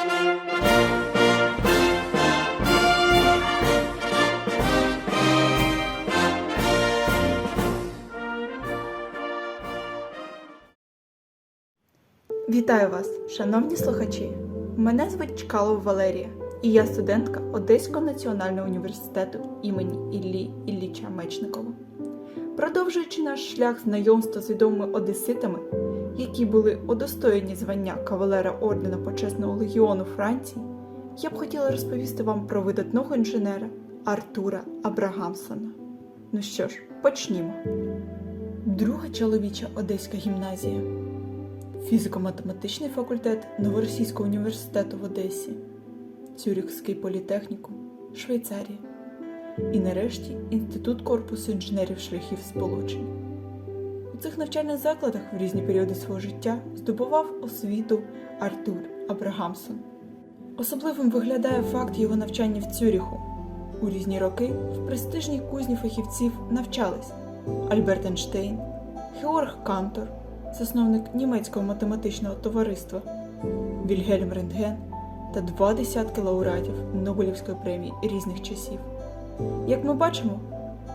Вітаю вас, шановні слухачі! Мене звуть Чкалова Валерія, і я студентка Одеського національного університету імені Іллі Ілліча Мечникова. Продовжуючи наш шлях знайомства з відомими одеситами, які були удостоєні звання кавалера ордена Почесного легіону Франції, я б хотіла розповісти вам про видатного інженера Артура Абрагамсона. Ну що ж, почнімо. Друга чоловіча Одеська гімназія. Фізико-математичний факультет Новоросійського університету в Одесі, Цюрихський політехнікум, Швейцарія і нарешті Інститут корпусу інженерів шляхів сполучень. Цих навчальних закладах в різні періоди свого життя здобував освіту Артур Абрагамсон. Особливим виглядає факт його навчання в Цюріху. У різні роки в престижній кузні фахівців навчались Альберт Ейнштейн, Георг Кантор засновник німецького математичного товариства, Вільгельм Рентген та два десятки лауреатів Нобелівської премії різних часів. Як ми бачимо,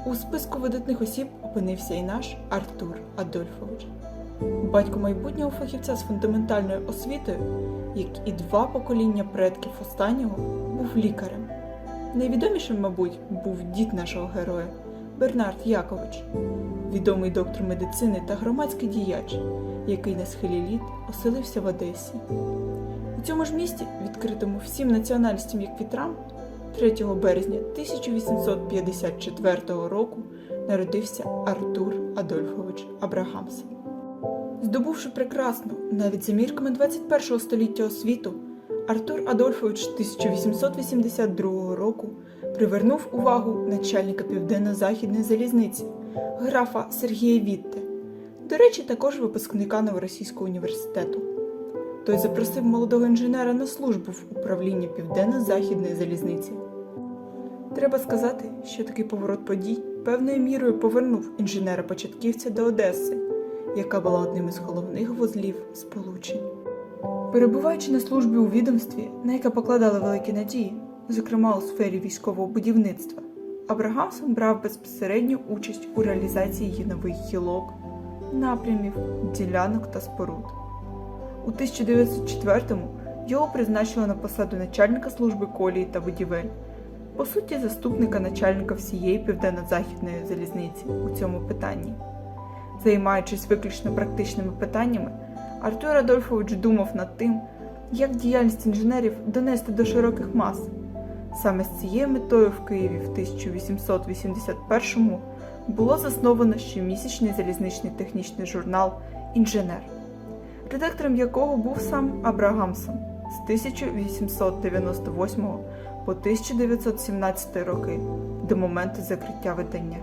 у списку видатних осіб опинився і наш Артур Адольфович, батько майбутнього фахівця з фундаментальною освітою, як і два покоління предків останнього, був лікарем. Найвідомішим, мабуть, був дід нашого героя Бернард Якович, відомий доктор медицини та громадський діяч, який на схилі літ оселився в Одесі. У цьому ж місті, відкритому всім національностям як вітрам, 3 березня 1854 року народився Артур Адольфович Абрагамсон. Здобувши прекрасну, навіть за мірками 21 століття освіту, Артур Адольфович 1882 року привернув увагу начальника Південно-Західної залізниці графа Сергія Вітте, до речі, також випускника Новоросійського університету. Той запросив молодого інженера на службу в управлінні Південно-Західної залізниці. Треба сказати, що такий поворот подій певною мірою повернув інженера-початківця до Одеси, яка була одним із головних вузлів сполучень. Перебуваючи на службі у відомстві, на яке покладали великі надії, зокрема у сфері військового будівництва, Абрагамсон брав безпосередню участь у реалізації її нових гілок, напрямів, ділянок та споруд. У 1904-му його призначили на посаду начальника служби колії та будівель, по суті, заступника начальника всієї південно-західної залізниці у цьому питанні. Займаючись виключно практичними питаннями, Артур Адольфович думав над тим, як діяльність інженерів донести до широких мас. Саме з цією метою в Києві в 1881-му було засновано щомісячний залізничний технічний журнал Інженер, редактором якого був сам Абрагамсон з 1898 по 1917 роки до моменту закриття видання.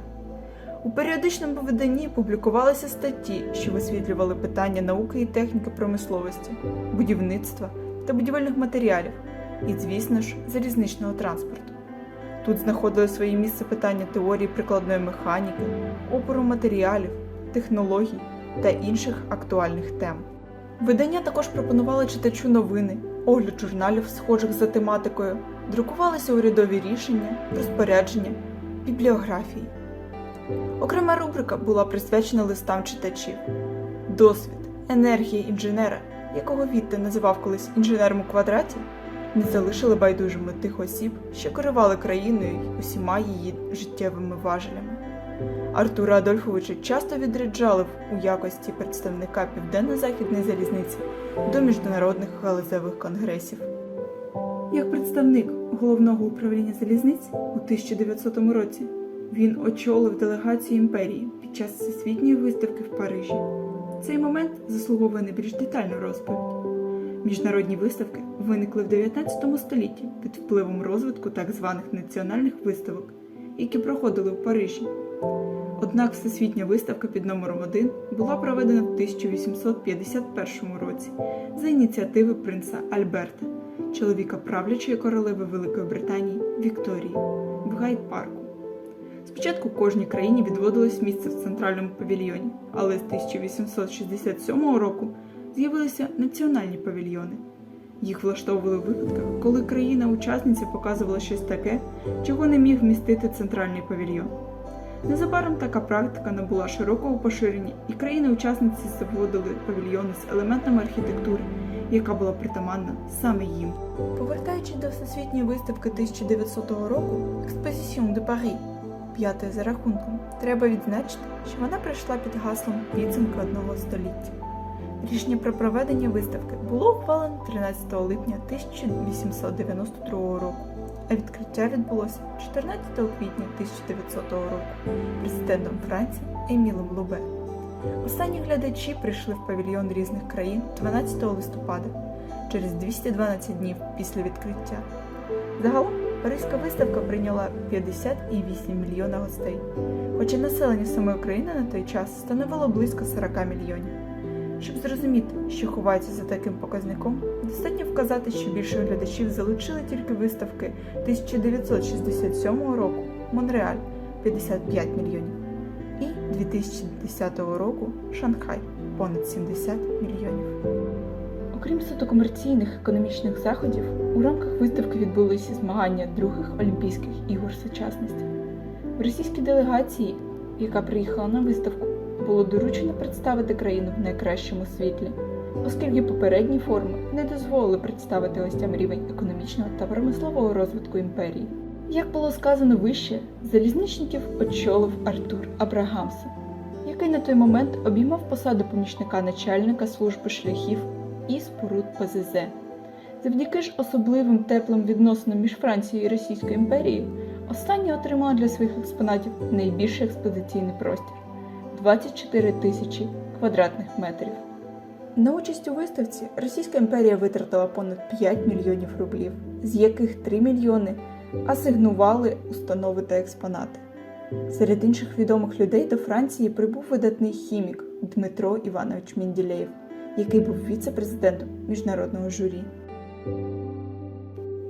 У періодичному виданні публікувалися статті, що висвітлювали питання науки і техніки промисловості, будівництва та будівельних матеріалів і, звісно ж, залізничного транспорту. Тут знаходили своє місце питання теорії прикладної механіки, опору матеріалів, технологій та інших актуальних тем. Видання також пропонували читачу новини, огляд журналів, схожих за тематикою, друкувалися урядові рішення, розпорядження, бібліографії. Окрема рубрика була присвячена листам читачів. Досвід, енергія інженера, якого Вітте називав колись інженером у квадраті, не залишили байдужими тих осіб, що керували країною й усіма її життєвими важелями. Артура Адольфовича часто відряджали у якості представника Південно-Західної залізниці до міжнародних галузевих конгресів. Як представник головного управління залізниць у 1900 році він очолив делегацію імперії під час всесвітньої виставки в Парижі. Цей момент заслуговує на більш детальну розповідь. Міжнародні виставки виникли в 19 столітті під впливом розвитку так званих національних виставок, які проходили в Парижі. Однак всесвітня виставка під номером 1 була проведена в 1851 році за ініціативи принца Альберта, чоловіка правлячої королеви Великої Британії Вікторії, в Гайд-парку. Спочатку кожній країні відводилось місце в центральному павільйоні, але з 1867 року з'явилися національні павільйони. Їх влаштовували в випадках, коли країна-учасниця показувала щось таке, чого не міг вмістити центральний павільйон. Незабаром така практика набула широкого поширення, і країни-учасниці заводили павільйони з елементами архітектури, яка була притаманна саме їм. Повертаючись до всесвітньої виставки 1900 року Exposition de Paris, п'ятої за рахунком, треба відзначити, що вона прийшла під гаслом підсумки одного століття. Рішення про проведення виставки було ухвалено 13 липня 1892 року, а відкриття відбулося 14 квітня 1900 року президентом Франції Емілем Лубе. Останні глядачі прийшли в павільйон різних країн 12 листопада, через 212 днів після відкриття. Загалом Паризька виставка прийняла 50,8 мільйона гостей, хоча населення самої України на той час становило близько 40 мільйонів. Щоб зрозуміти, що ховається за таким показником, достатньо вказати, що більше глядачів залучили тільки виставки 1967 року Монреаль 55 мільйонів і 2010 року Шанхай понад 70 мільйонів. Окрім суто комерційних економічних заходів, у рамках виставки відбулися змагання других Олімпійських ігор сучасності. В російській делегації, яка приїхала на виставку, було доручено представити країну в найкращому світлі, оскільки попередні форми не дозволили представити гостям рівень економічного та промислового розвитку імперії. Як було сказано вище, залізничників очолив Артур Абрагамсон, який на той момент обіймав посаду помічника начальника служби шляхів і споруд ПЗЗ. Завдяки ж особливим теплим відносинам між Францією і Російською імперією, остання отримала для своїх експонатів найбільший експозиційний простір 24 тисячі квадратних метрів. На участь у виставці Російська імперія витратила понад 5 мільйонів рублів, з яких 3 мільйони асигнували установи та експонати. Серед інших відомих людей до Франції прибув видатний хімік Дмитро Іванович Менділеєв, який був віце-президентом міжнародного журі.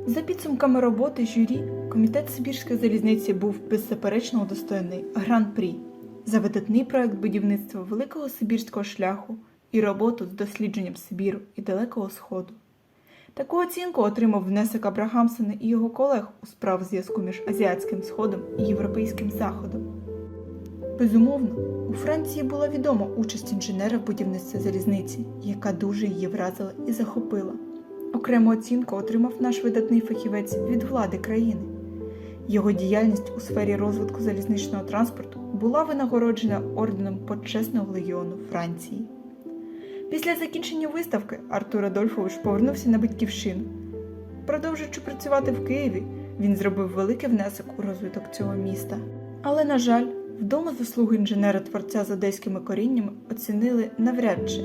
За підсумками роботи журі, комітет Сибірської залізниці був беззаперечно удостоєний гран-прі за видатний проект будівництва Великого Сибірського шляху і роботу з дослідженням Сибіру і Далекого Сходу. Таку оцінку отримав внесок Абрагамсона і його колег у справ зв'язку між Азіатським Сходом і Європейським Заходом. Безумовно, у Франції була відома участь інженера в будівництві залізниці, яка дуже її вразила і захопила. Окрему оцінку отримав наш видатний фахівець від влади країни. Його діяльність у сфері розвитку залізничного транспорту була винагороджена орденом почесного легіону Франції. Після закінчення виставки Артур Адольфович повернувся на батьківщину. Продовжуючи працювати в Києві, він зробив великий внесок у розвиток цього міста. Але, на жаль, вдома заслуги інженера-творця з одеськими коріннями оцінили навряд чи.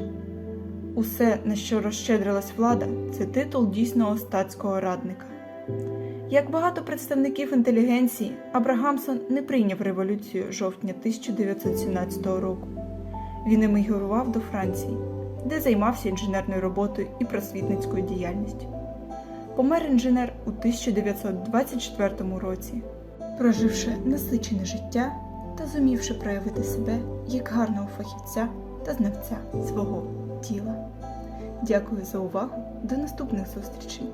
Усе, на що розщедрилась влада, це титул дійсного статського радника. Як багато представників інтелігенції, Абрагамсон не прийняв революцію жовтня 1917 року. Він емігрував до Франції, де займався інженерною роботою і просвітницькою діяльністю. Помер інженер у 1924 році, проживши насичене життя та зумівши проявити себе як гарного фахівця та знавця свого тіла. Дякую за увагу. До наступних зустрічей!